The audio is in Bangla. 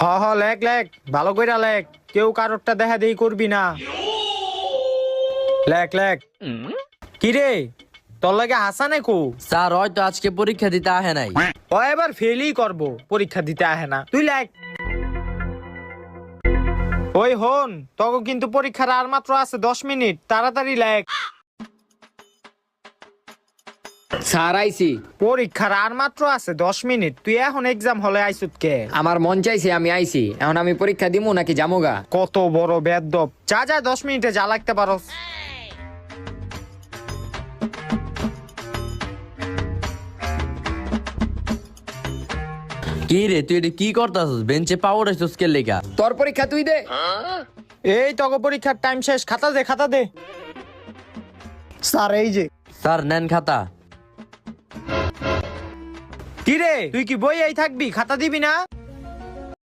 হ হ লেখ লেখ। ভালো কইরা লেখ। কেউ কারোরটা দেখা দেই করবি না। লেখ লেখ। কিরে তোর লাগে হাসানে কো? স্যার হয়তো আজকে পরীক্ষা দিতে আহে নাই। ও এবার ফেলই করব। পরীক্ষা দিতে আহে না। তুই লেখ। ওই হন তোকে কিন্তু পরীক্ষার আর মাত্র আছে দশ মিনিট। তাড়াতাড়ি লেখ। স্যার আইছি পরীক্ষার আর মাত্র আছে দশ মিনিট। তুই এখন এক্সাম হলে আইসুত কে? আমার মন চাইছে আমি আইছি। এখন আমি পরীক্ষা দিমু নাকি জামুগা? কত বড় বেদব। যা যা দশ মিনিটে যা লাগতে পারো। কি রে তুই এটা কি করতাছস? বেঞ্চে পাওয়ার আছিস কে লেগা? তোর পরীক্ষা তুই দে। এই তোকে পরীক্ষার টাইম শেষ। খাতা দে খাতা দে। স্যার এই যে। স্যার নেন খাতা। কি রে তুই কি বই এই থাকবি? খাতা দিবি না?